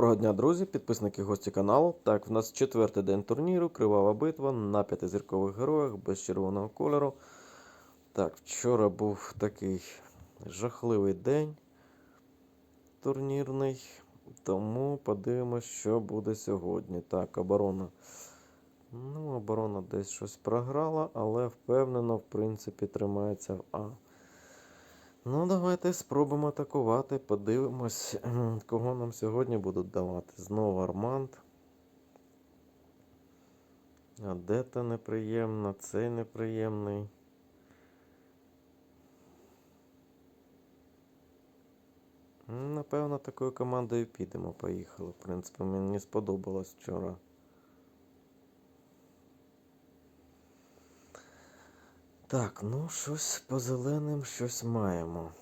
Доброго дня, друзі, підписники гості каналу. Так, в нас четвертий день турніру, кривава битва на п'ятизіркових героях без червоного кольору. Так, вчора був такий жахливий день турнірний, тому подивимось, що буде сьогодні. Так, оборона. Ну, оборона десь щось програла, але впевнено, в принципі, тримається в А. Ну, давайте спробуємо атакувати. Подивимось, кого нам сьогодні будуть давати. Знову Арманд. А де та неприємна, цей неприємний. Напевно, такою командою підемо. Поїхали. В принципі, мені сподобалось вчора. Так, ну щось по зеленим, щось маємо.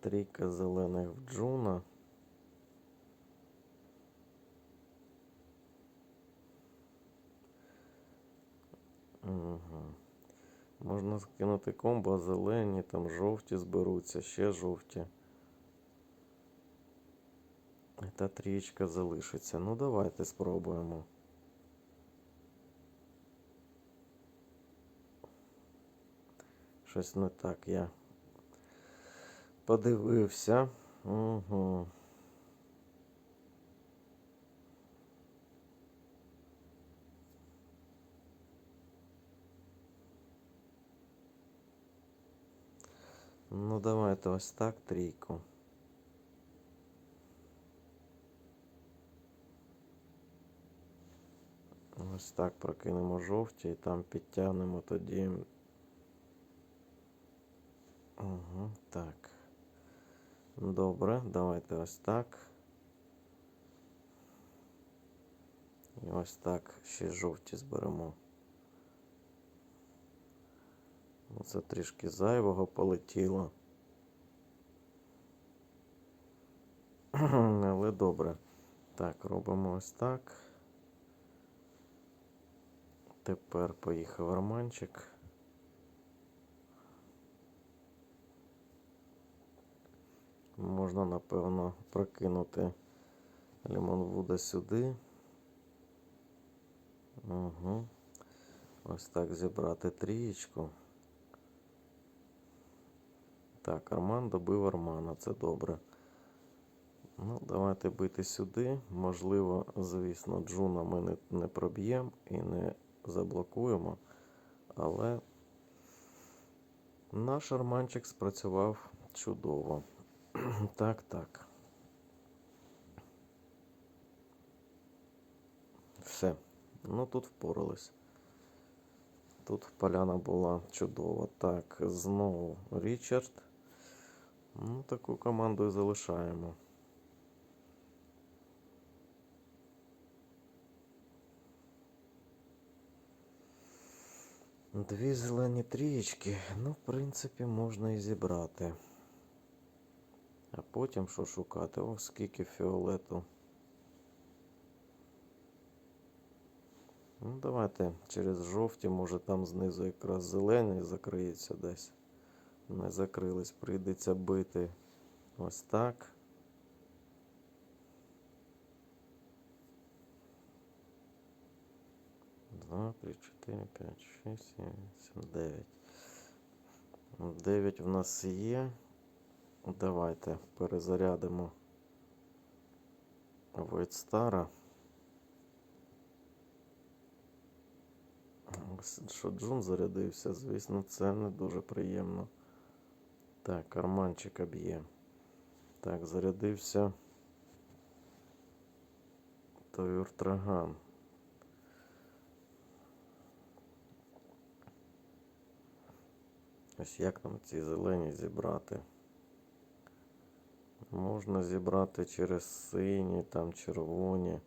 Трійка зелених в Джуна. Угу. Можна скинути комбо, зелені, там жовті зберуться, ще жовті. Та трієчка залишиться. Ну, давайте спробуємо. Щось не так я подивився. Угу. Ну, давайте ось так трійку. Ось так прокинемо жовті і там підтягнемо тоді. Угу, так. Добре, давайте ось так. І ось так ще жовті зберемо. Ну, Це трішки зайвого полетіло. Але добре. Так, робимо ось так. Тепер поїхав арманчик. Можна, напевно, прокинути Лімонвуда сюди. Угу. Ось так зібрати трієчку. Так, Арман добив Армана, це добре. Ну, давайте бити сюди. Можливо, звісно, Джуна ми не, не проб'ємо і не заблокуємо. Але наш арманчик спрацював чудово. Так, так. Все. Ну тут впорались. Тут поляна була чудова. Так, знову Річард. Ну, таку команду і залишаємо. Дві зелені трієчки, ну, в принципі, можна і зібрати. А потім що шукати? О, скільки фіолету. Ну, давайте через жовті, може там знизу якраз зелені закриється десь. Не закрились, прийдеться бити ось так. Два, три, чотири, п'ять, шість, сім, вісім, дев'ять. Дев'ять в нас є. Давайте перезарядимо Вайтстара. Що Джун зарядився, звісно, це не дуже приємно. Так, карманчик б'є. Так, зарядився той уртраган. Ось як нам ці зелені зібрати? Можна зібрати через сині, там червоні.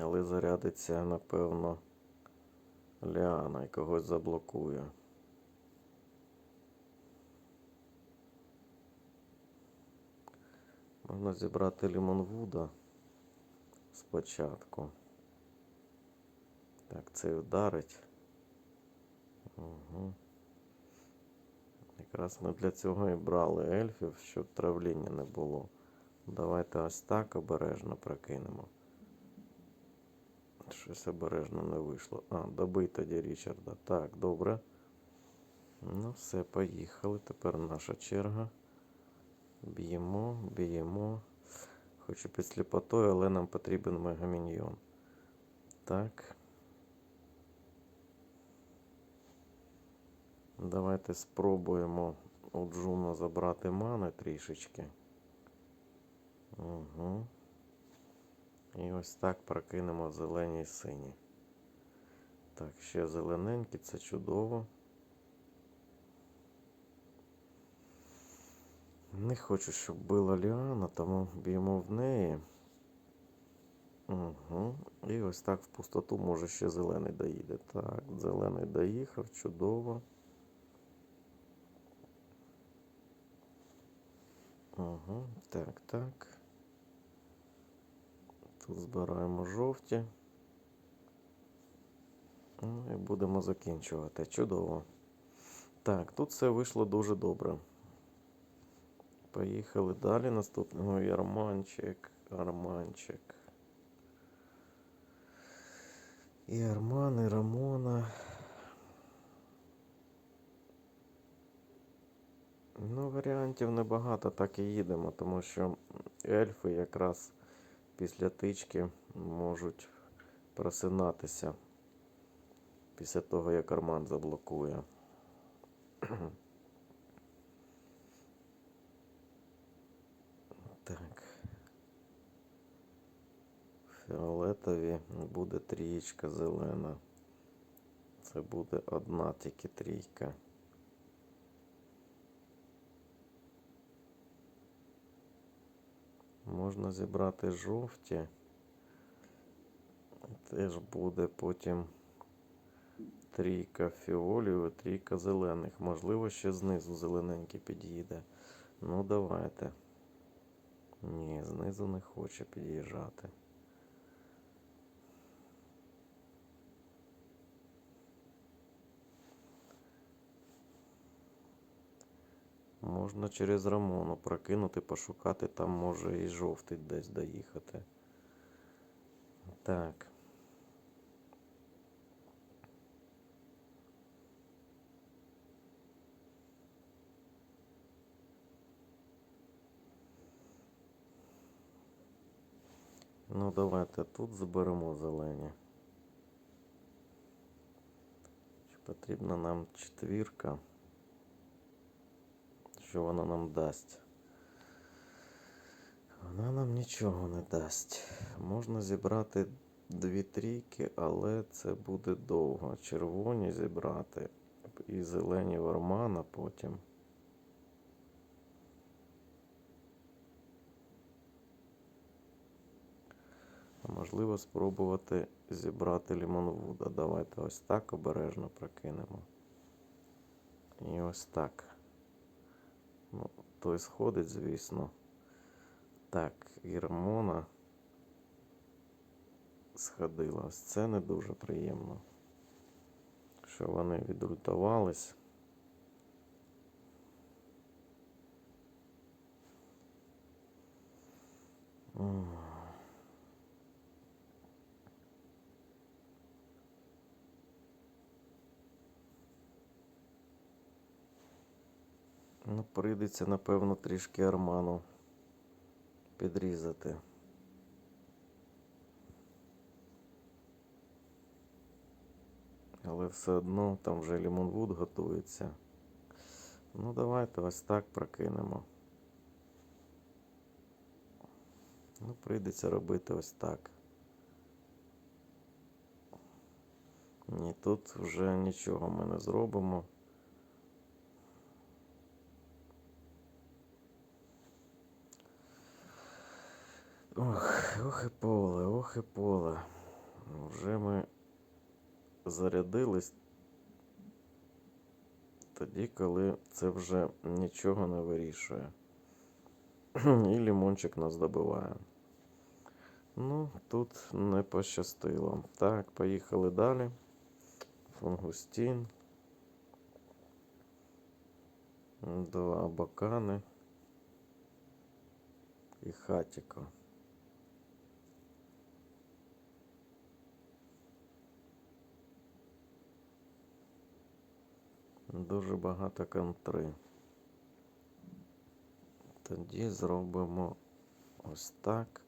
Але зарядиться, напевно, Ліана і когось заблокує. Можна зібрати Лімонвуда спочатку. Так, цей вдарить. Угу. Якраз ми для цього і брали ельфів, щоб травління не було. Давайте ось так обережно прокинемо. Щось обережно не вийшло. А, добий тоді Річарда. Так, добре. Ну, все, поїхали. Тепер наша черга. Б'ємо, б'ємо. Хочу під сліпотою, але нам потрібен мегаміньйон. Так. Давайте спробуємо у Джуна забрати мани трішечки. Угу. І ось так прокинемо зелені і сині. Так, ще зелененькі, це чудово. Не хочу, щоб била Ліана, тому б'ємо в неї. Угу. І ось так в пустоту може ще зелений доїде. Так, зелений доїхав, чудово. Угу. Так, так. Тут збираємо жовті. Ну і будемо закінчувати. Чудово. Так, тут все вийшло дуже добре. Поїхали далі. Наступного Ярманчик. Арманчик. І Арман, і Рамона. Ну, варіантів небагато, так і їдемо, тому що ельфи якраз після тички можуть просинатися після того, як Арман заблокує. Так. Фіолетові буде трієчка зелена. Це буде одна тільки трійка. Можна зібрати жовті. Теж буде потім трійка фіолів і трійка зелених. Можливо, ще знизу зелененький під'їде. Ну, давайте. Ні, знизу не хоче під'їжджати. Можна через Рамону прокинути, пошукати, там може і жовтий десь доїхати. Так. Ну, давайте тут зберемо зелені. Чи потрібна нам четвірка? Що вона нам дасть? Вона нам нічого не дасть. Можна зібрати дві трійки, але це буде довго. Червоні зібрати і зелені вармана потім. Можливо спробувати зібрати лімонвуда. Давайте ось так обережно прокинемо. І ось так. Той сходить, звісно. Так, Гермона сходила. Це не дуже приємно. Що вони відрутувались. М. Ну, прийдеться, напевно, трішки арману підрізати. Але все одно там вже лімонвуд готується. Ну, давайте ось так прокинемо. Ну, прийдеться робити ось так. Ні, тут вже нічого ми не зробимо. Ох, ох і поле, ох і поле. Вже ми зарядились тоді, коли це вже нічого не вирішує. І лімончик нас добиває. Ну, тут не пощастило. Так, поїхали далі. Фунгустін. Два Абакани і Хатіко. Дуже багато контри. Тоді зробимо ось так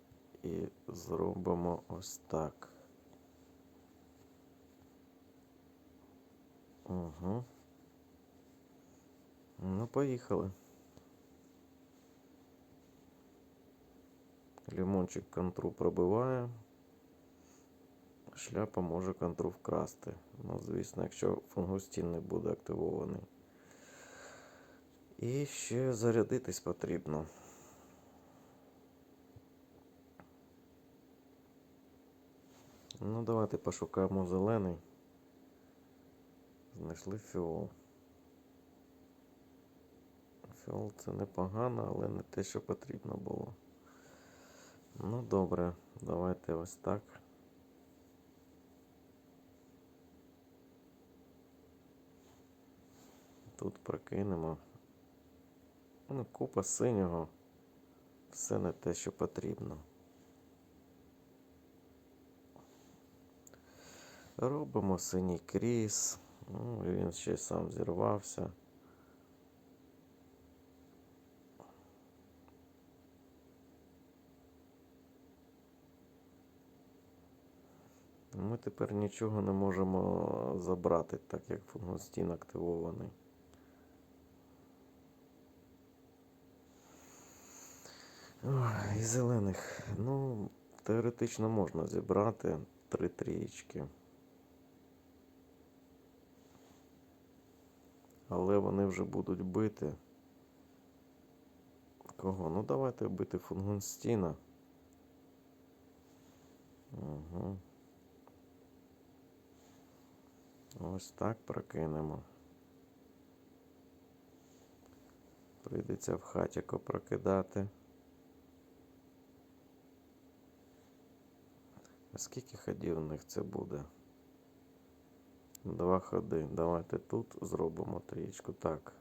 і зробимо ось так. Угу. Ну, поїхали. Лімончик контру пробиває. Шляпа може контру вкрасти. Ну, звісно, якщо фунгустін не буде активований. І ще зарядитись потрібно. Ну, давайте пошукаємо зелений. Знайшли фіол. Фіол це непогано, але не те, що потрібно було. Ну, добре, давайте ось так. Тут прокинемо. Ну, купа синього. Все не те, що потрібно. Робимо синій кріс. Ну, він ще сам зірвався. Ми тепер нічого не можемо забрати, так як фунгостін активований. І зелених. Ну, теоретично можна зібрати три трієчки. Але вони вже будуть бити. Кого? Ну давайте бити фунгонстіна. Угу. Ось так прокинемо. Прийдеться в хатіко прокидати. Скільки ходів у них це буде? Два ходи. Давайте тут зробимо трієчку. Так.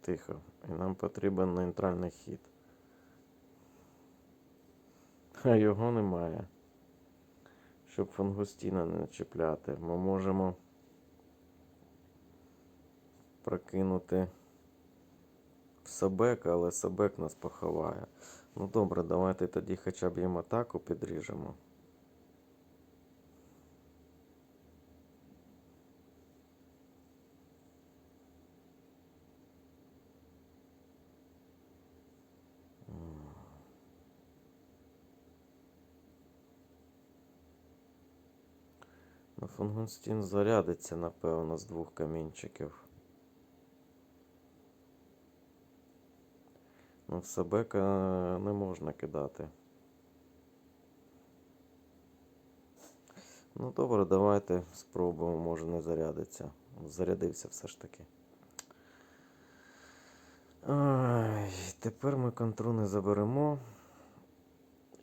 Тихо. І нам потрібен нейтральний хід. А його немає. Щоб фунгустіна не чіпляти. Ми можемо прокинути в але Сабек нас поховає. Ну добре, давайте тоді хоча б їм атаку підріжемо. Фунгустін зарядиться, напевно, з двох камінчиків. В Сабека не можна кидати. Ну, добре, давайте спробуємо, може не зарядиться. Зарядився все ж таки. Ай, тепер ми контру не заберемо.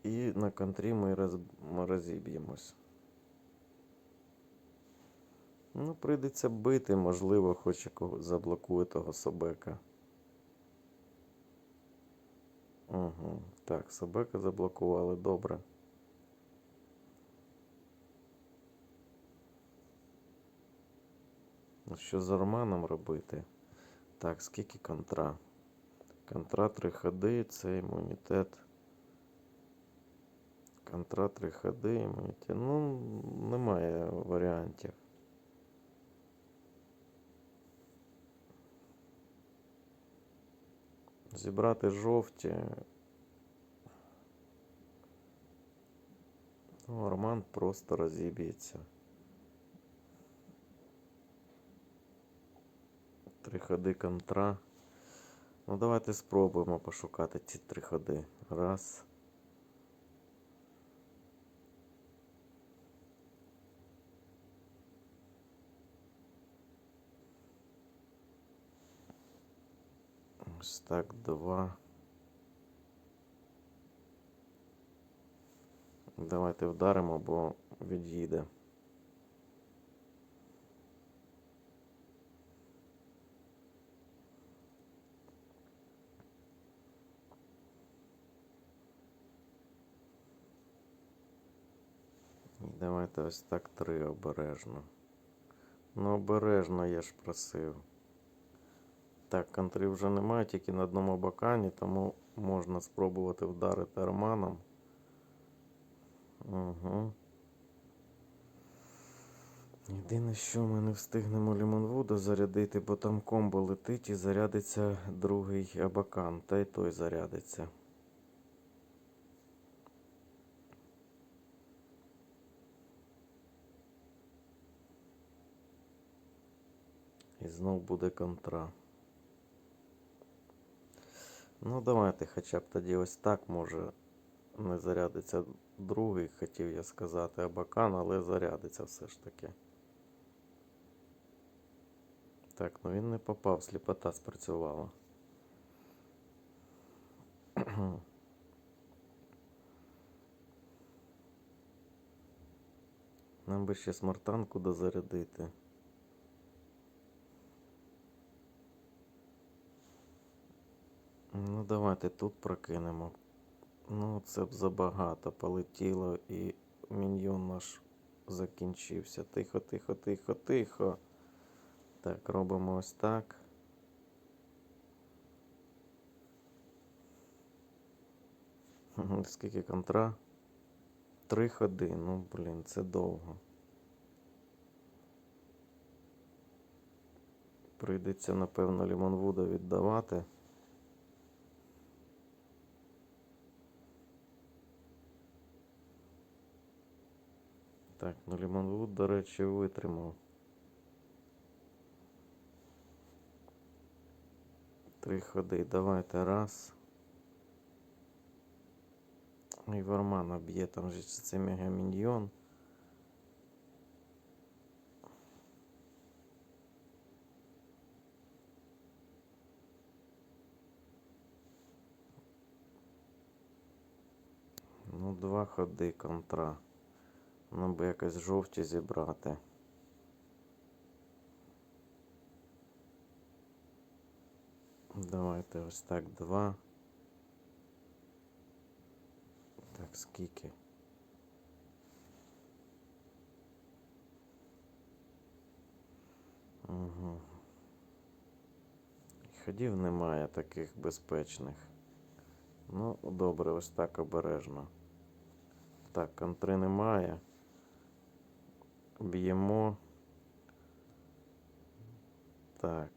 І на контрі ми, роз... ми розіб'ємось. Ну, прийдеться бити, можливо, хоч заблокує того Собека. Угу. Так, Собека заблокували, добре. Ну, що з Орманом робити? Так, скільки контра? Контра три ходи, це імунітет. Контра три ходи, імунітет. Ну, немає варіантів. Зібрати жовті. Ну, Роман просто розіб'ється. Три ходи контра. Ну, давайте спробуємо пошукати ці три ходи. Раз. Стак так, два. Давайте вдаримо, бо від'їде. Давайте ось так три обережно. Ну обережно я ж просив. Так, контри вже немає, тільки на одному бакані, тому можна спробувати вдарити арманом. Угу. Єдине, що ми не встигнемо Лімонвуда зарядити, бо там комбо летить і зарядиться другий абакан, та й той зарядиться. І знов буде контра. Ну, давайте хоча б тоді ось так може не зарядиться другий, хотів я сказати, абакан, але зарядиться все ж таки. Так, ну він не попав, сліпота спрацювала. Нам би ще смартанку дозарядити. Ну, давайте тут прокинемо. Ну, це б забагато полетіло і міньйон наш закінчився. Тихо, тихо, тихо, тихо. Так, робимо ось так. Скільки контра? Три ходи. Ну, блін, це довго. Прийдеться, напевно, Лімонвуда віддавати. Так, ну Лімонвуд, до речі, витримав. Три ходи. Давайте раз. І Вармана б'є, там же це мегаміньйон. Ну, два ходи контра. Нам би якось жовті зібрати. Давайте ось так два. Так, скільки? Угу. Ходів немає таких безпечних. Ну, добре, ось так обережно. Так, контри немає. Б'ємо. Так.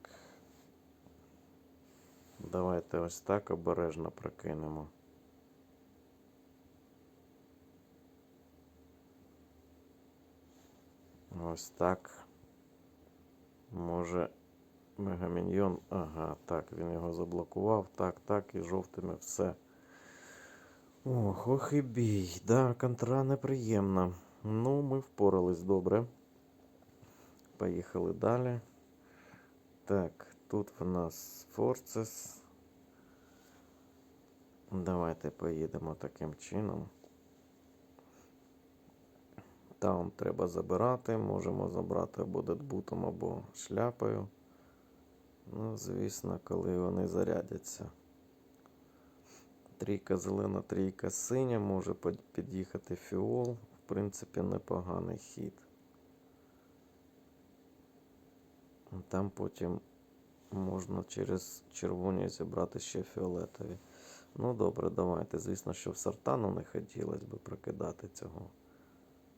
Давайте ось так обережно прокинемо. Ось так. Може Мегаміньйон. Ага, так, він його заблокував. Так, так, і жовтими все. Ох, ох і бій. Да, контра неприємна. Ну, ми впорались добре. Поїхали далі. Так, тут в нас Forces. Давайте поїдемо таким чином. Таун треба забирати. Можемо забрати або дедбутом, або шляпою. Ну, звісно, коли вони зарядяться. Трійка зелена, трійка синя, може під'їхати фіол. Принципі, непоганий хід. Там потім можна через червоні зібрати ще фіолетові. Ну добре, давайте. Звісно, що в сартану не хотілося б прокидати цього.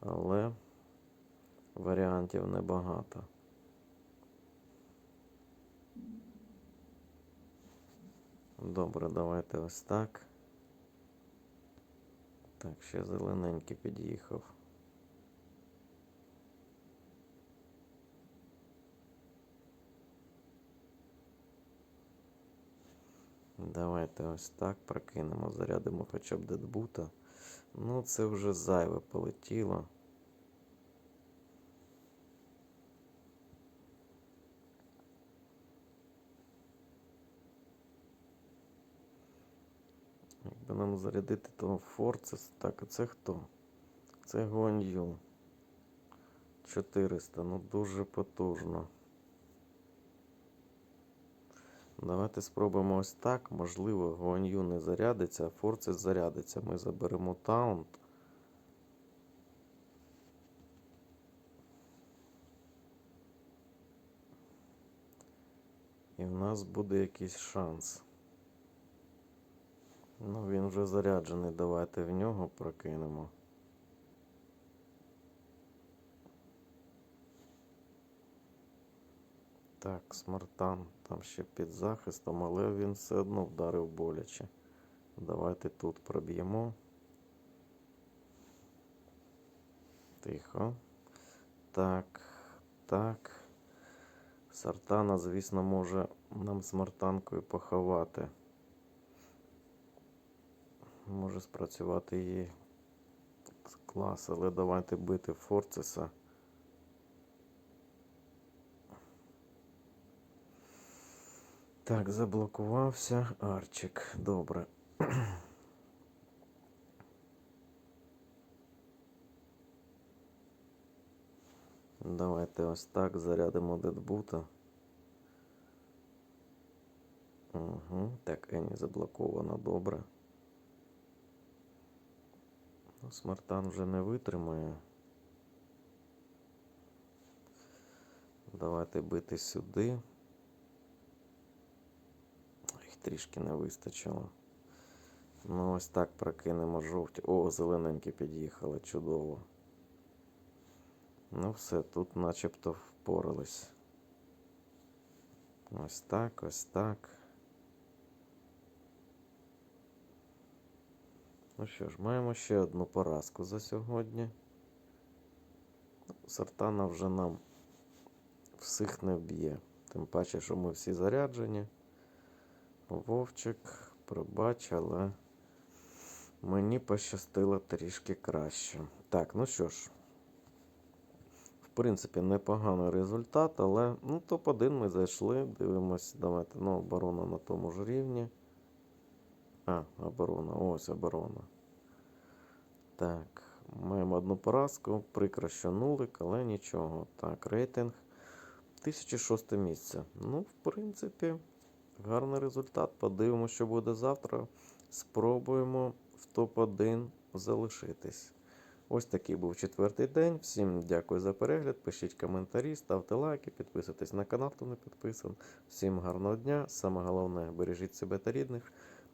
Але варіантів небагато. Добре, давайте ось так. Так, ще зелененький під'їхав. Давайте ось так прокинемо, зарядимо хоча б дедбута. Ну, це вже зайве полетіло. Треба нам зарядити того Форцес. Так, а це хто? Це Гуан'ю. 400, ну дуже потужно. Давайте спробуємо ось так. Можливо, Гуан'ю не зарядиться, а Форцес зарядиться. Ми заберемо таунт. І в нас буде якийсь шанс. Ну, він вже заряджений. Давайте в нього прокинемо. Так, смартан там ще під захистом, але він все одно вдарив боляче. Давайте тут проб'ємо. Тихо. Так, так. Сартана, звісно, може нам смартанкою поховати. Може спрацювати її клас, але давайте бити Форцеса. Так, заблокувався Арчик. Добре. Давайте ось так зарядимо дедбута. Угу. Так, Ені заблоковано, добре. Смартан вже не витримає. Давайте бити сюди. Їх трішки не вистачило. Ну, ось так прокинемо жовті. О, зелененькі під'їхали, чудово. Ну, все, тут начебто впорались. Ось так, ось так. Ну що ж, маємо ще одну поразку за сьогодні. Сартана вже нам всіх не вб'є. Тим паче, що ми всі заряджені. Вовчик, пробач, але мені пощастило трішки краще. Так, ну що ж. В принципі, непоганий результат, але ну, топ-1 ми зайшли. Дивимось, давайте. Ну, оборона на тому ж рівні. А, оборона, ось оборона. Так, маємо одну поразку. Прикро, що нулик, але нічого. Так, рейтинг 1006 місце. Ну, в принципі, гарний результат. Подивимося, що буде завтра. Спробуємо в топ-1 залишитись. Ось такий був четвертий день. Всім дякую за перегляд. Пишіть коментарі, ставте лайки, підписуйтесь на канал, хто не підписан. Всім гарного дня. Саме головне, бережіть себе та рідних.